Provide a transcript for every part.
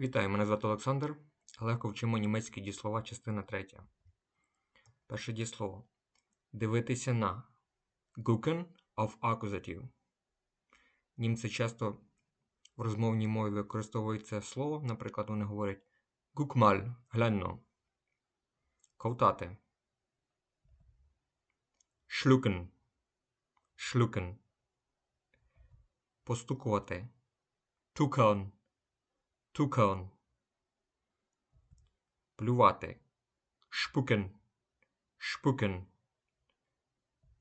Вітаю, мене звати Олександр. Легко вчимо німецькі дієслова, частина 3. Перше дієслово. Дивитися на. Gucken auf Accusative. Німці часто в розмовній мові використовують це слово. Наприклад, вони говорять mal, гляньно. Ковтати. Schlucken. Schlucken. Постукувати. Tuckern. Tuckern. Плювати. Spucken. Spucken.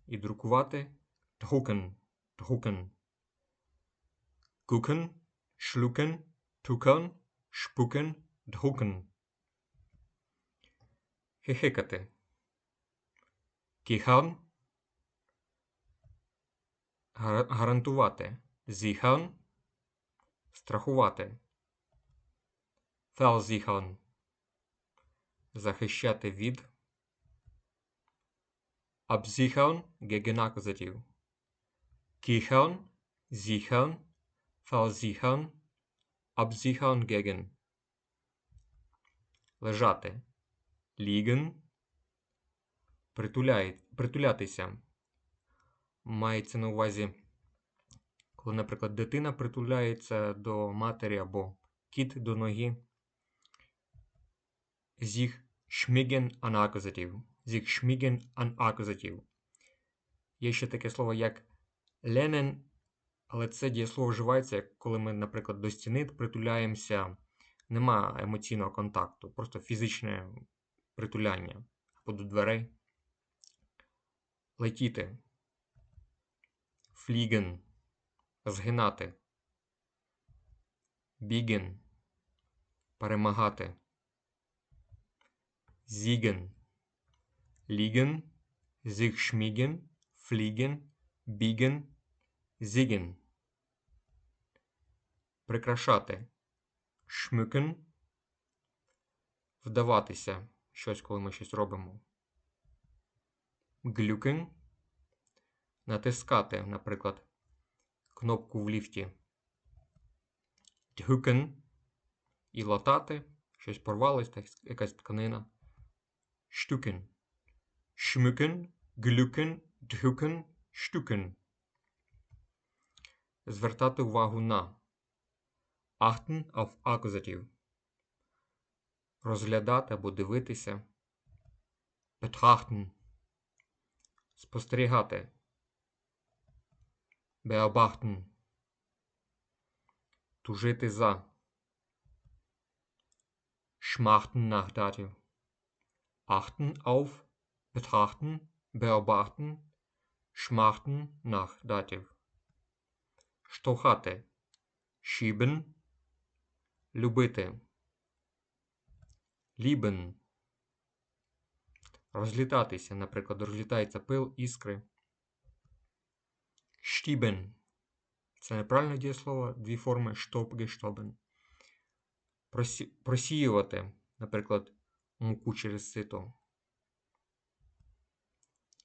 І друкувати. Drucken. Drucken. Gucken. Schlucken. Tuckern. Spucken. Drucken. Хихикати. Kichern. Гар- Гарантувати. Sichern. Страхувати. Versichern. Захищати від. Absichern gegen Akkusativ. Kichern, sichern, versichern, absichern gegen. Лежати. Liegen. Притуляй, притулятися. Мається на увазі, коли, наприклад, дитина притуляється до матері або кіт до ноги. An Akkusativ. Sich schmiegen an Akkusativ. Є ще таке слово, як ленен, але це дієслово вживається, коли ми, наприклад, до стіни притуляємося, нема емоційного контакту, просто фізичне притуляння або до дверей. Летіти. Фліген. Згинати. Біген. Перемагати. Siegen. Liegen. Sich schmiegen. Fliegen. Biegen. Siegen. Прикрашати. Schmücken. Вдаватися. Щось, коли ми щось робимо. Glücken. Натискати, наприклад, кнопку в ліфті. Drücken. І латати. Щось порвалось, якась тканина. Stücken. Schmücken. Glücken. Drücken. Stücken. Звертати увагу на. Achten auf Akkusativ. Розглядати або дивитися. Betrachten. Спостерігати. Beobachten. Тужити за. Schmachten nach Dativ. Achten auf, betrachten, beobachten, schmachten nach Dativ. Штовхати. Schieben. Любити. Lieben. Розлітатися, наприклад, розлітається пил, іскри. Штібен. Це неправильне дієслово, дві форми штоп, гештобен. Просі... Просіювати, наприклад, муку через сито.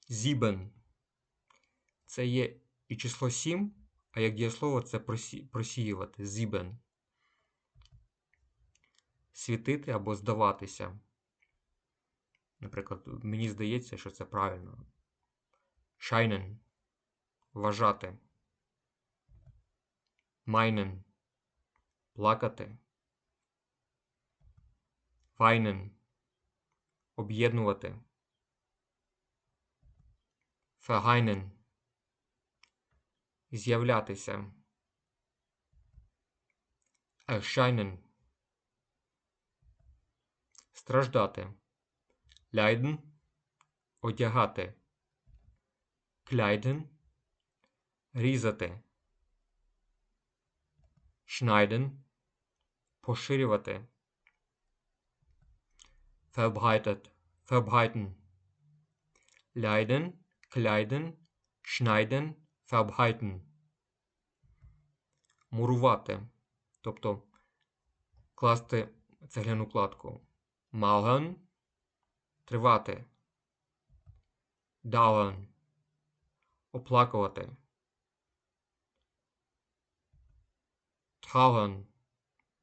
Зібен. Це є і число 7, а як дієслово це просі... просіювати. Зібен. Світити або здаватися. Наприклад, мені здається, що це правильно. Scheinen. Вважати. Meinen. Плакати. Weinen. Об'єднувати. Vereinen. З'являтися. Erscheinen. Страждати. Leiden. Одягати. Kleiden. Різати. Schneiden. Поширювати. Verbreitet. Verbreiten. Leiden. Kleiden. Schneiden. Verbreiten. Мурувати. Тобто класти цегляну кладку. Mauern. Тривати. Dauern. Оплакувати. Trauern.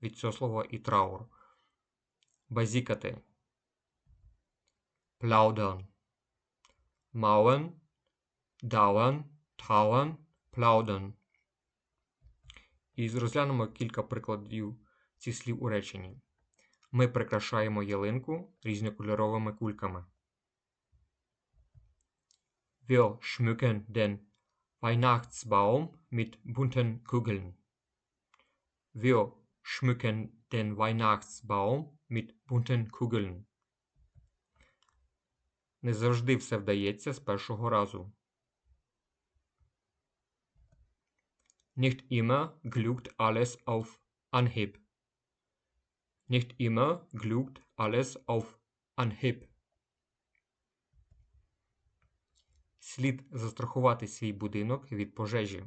від цього слова і траур. Базікати. Plaudern. Mauen, dauern, trauern, plaudern. І розглянемо кілька прикладів цих слів у реченні. Ми прикрашаємо ялинку різнокольоровими кульками. Wir schmücken den Weihnachtsbaum mit bunten Kugeln. Wir schmücken den Weihnachtsbaum mit bunten Kugeln. Не завжди все вдається з першого разу. Nicht immer glückt alles auf Anhieb. Nicht immer glückt alles auf Anhieb. Слід застрахувати свій будинок від пожежі.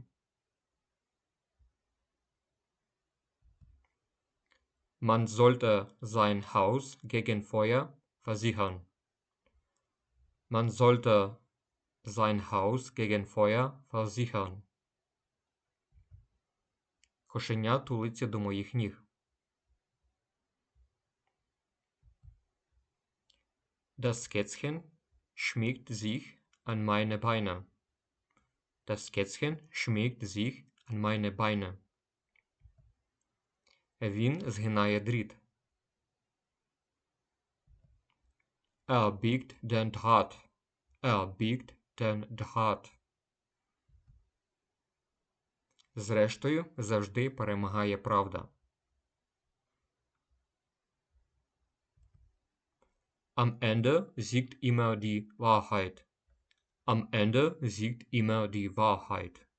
Man sollte sein Haus gegen Feuer versichern. Man sollte sein Haus gegen Feuer versichern. Кошеня тулиться до моїх ніг. Das Kätzchen schmiegt sich an meine Beine. Das Kätzchen schmiegt sich an meine Beine. Він згинає дріт. Er biegt den Draht. Er biegt den Draht. Зрештою, завжди перемагає правда. Am Ende siegt immer die Wahrheit. Am Ende siegt immer die Wahrheit.